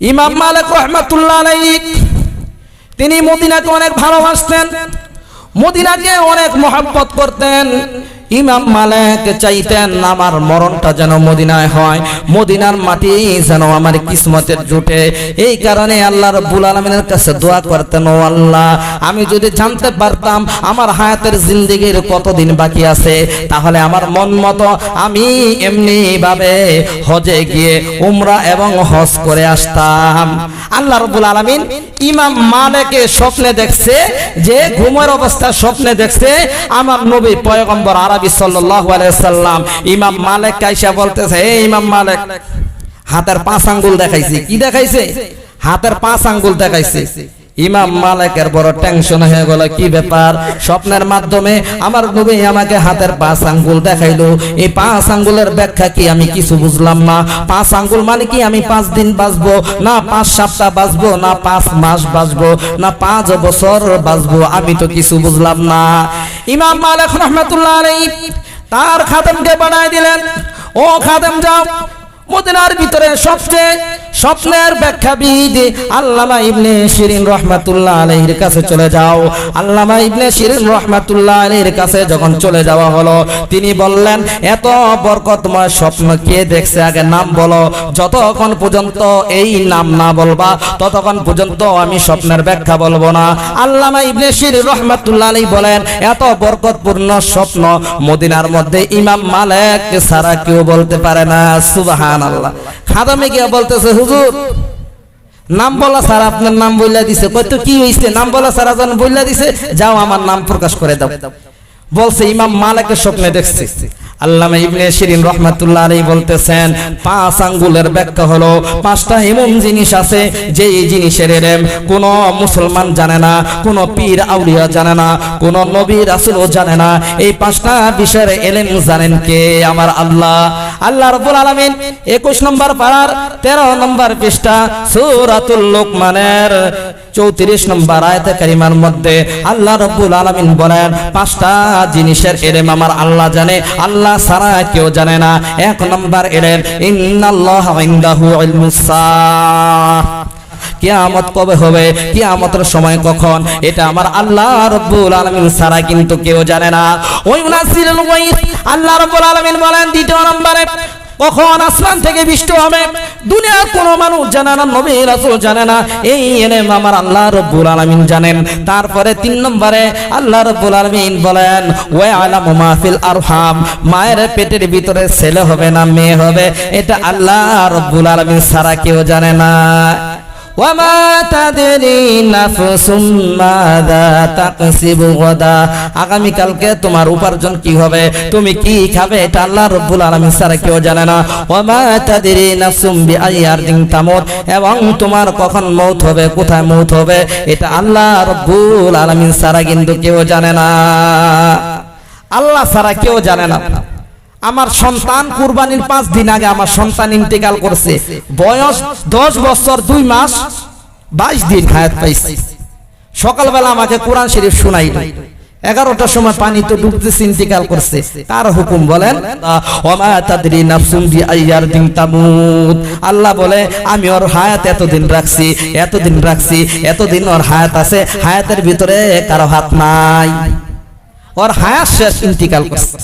ইমাম মালিক রহমাতুল্লাহ আলাইহি তিনি মদিনাকে অনেক ভালোবাসতেন মদিনাকে অনেক মহব্বত করতেন। ইমাম মালিক চাইতেন আমার মরণটা যেন মদিনায় হয়, মদিনার মাটি যেন আমার কিসমতের জুটে। এই কারণে আল্লাহ রব্বুল আলমিনের কাছে দোয়া করতেন, ও আল্লাহ, আমি যদি জানতে পারতাম আমার হায়াতের জিন্দিগির কতদিন বাকি আছে, তাহলে আমার মন মতো আমি এমনি ভাবে হজে গিয়ে উমরা এবং হজ করে আসতাম। আল্লাহ রব্বুল আলমিন ইমাম মালেকে স্বপ্নে দেখছে, যে ঘুমের অবস্থা স্বপ্নে দেখছে, আমার নবী পয়গম্বর আরবি সাল্লাল্লাহু আলাইহি সাল্লাম, ইমাম মালেক কাইসা বলতেছে হে ইমাম মালেক, হাতের পাঁচ আঙ্গুল দেখাইছে। কি দেখাইছে? হাতের পাঁচ আঙ্গুল দেখাইছে। ইমাম মালিকের বড় টেনশন হয়ে গেল, কি ব্যাপার? স্বপ্নের মাধ্যমে আমার নবী আমাকে হাতের পাঁচ আঙ্গুল দেখাইলো। এই পাঁচ আঙ্গুলের ব্যাখ্যা কি আমি কিছু বুঝলাম না। পাঁচ আঙ্গুল মানে কি আমি পাঁচ দিন বাঁচবো, না পাঁচ সপ্তাহ বাঁচবো, না পাঁচ মাস বাঁচবো, না পাঁচ বছর বাঁচবো, আমি তো কিছু বুঝলাম না। ইমাম মালিক রহমতুল্লাহ আলাইহি তার খাদেমকে বানাই দিলেন। ও খাদেম যাও, মদিনার ভিতরে সবচেয়ে স্বপ্নের ব্যাখ্যাবিদ আল্লামা ইবনে শিরিন রহমাতুল্লাহ আলাইহির কাছে চলে যাও। আল্লামা ইবনে শিরিন রহমাতুল্লাহ আলাইহির কাছে যখন চলে যাওয়া হলো, তিনি বললেন, এত বরকতময় স্বপ্ন কে দেখছে? আগে নাম বলো। যতক্ষণ পর্যন্ত এই নাম না বলবা, ততক্ষণ পর্যন্ত আমি স্বপ্নের ব্যাখ্যা বলব না। আল্লামা ইবনে শিরিন রহমাতুল্লাহ আলাইহি বলেন, এত বরকতপূর্ণ স্বপ্ন মদিনার মধ্যে ইমাম মালিক ছাড়া কেউ বলতে পারে না। সুবাহান আল্লাহ খাদামে গিয়ে বলতেছে হুজুর, নাম বলা স্যার আপনার নাম বইলা দিছে। কত কি হইছে? নাম বলা স্যার যখন বইলা দিছে, যাও আমার নাম প্রকাশ করে দাও। বলছে, ইমাম মালিকের স্বপ্নে দেখছে। আল্লামা ইবনে শিরিন রহমাতুল্লাহ আলাইহি বলতেছেন, পাঁচ আঙ্গুলের ব্যাখ্যা হলো, পাঁচটা এমন জিনিস আছে যে এই জিনিসের এলেম কোন মুসলমান জানে না, কোন পীর আউলিয়া জানে না, কোন নবী রাসূলও জানে না। এই পাঁচটা বিষয়ের এলেম জানেন কে? আমার আল্লাহ। আল্লাহ রবুল আলামিন 21 নম্বর পারার 13 নম্বর পৃষ্ঠা সূরাতুল লোকমানের চৌত্রিশ নম্বর আয়তে কারিমার মধ্যে আল্লাহ রব্বুল আলামিন বলেন, পাঁচটা জিনিসের এলেম আমার আল্লাহ জানে, আল্লাহ সারা কেউ জানে না। এক নম্বর এলেম, ইন্নাল্লাহ ইনদাহু ইলমুস কিয়ামত কবে হবে? কিয়ামতের সময় কখন? এটা আমার আল্লাহ রব্বুল আলামিন ছাড়া কিন্তু কেউ জানে না। ওই উনাসিরুল গায়ব আল্লাহ রব্বুল আলামিন বলেন, দ্বিতীয় নম্বরে, কখন আসমান থেকে বৃষ্টি হবে? দুনিয়ার কোনো মানুষ জানে না, নবী রাসূল জানে না। এই এলেম আমার আল্লাহ রব্বুল আলামিন জানেন। তারপরে তিন নম্বরে, আল্লাহ রব্বুল আলামিন বলেন ওয়া আলামু মা ফিল আরহাম, মায়ের পেটের ভিতরে ছেলে হবে না মেয়ে হবে? এটা আল্লাহ রব্বুল আলামিন ছাড়া কেউ জানে না। তোমার উপার্জন হবে? তুমি কি খাবে? এটা আল্লাহ রব্বুল ছাড়া কেউ জানে না। এবং তোমার কখন মৌত হবে? কোথায় মৌত হবে? এটা আল্লাহ রব্বুল আলামিন ছাড়া কিন্তু কেউ জানে না। আল্লাহ ছাড়া কেউ জানে না। আমার সন্তান কুরবানির পাঁচ দিন আগে আমার সন্তান ইন্তেকাল করছে। বয়স দশ বছর, দুই মাস, বাইশ দিন হায়াত পাইছে। সকালবেলা আমাকে কোরআন শরীফ শুনাই এগারোটার সময় পানি তো ডুবতেছে, ইন্তিকাল করছে। তার হুকুম বলেন আল্লাহ বলে, আমি ওর হায়াত এতদিন রাখছি এতদিন রাখছি, এতদিন ওর হায়াত আছে, হায়াতের ভিতরে কারও হাত নাই। ওর হায়াত শেষ, ইন্তিকাল করছে।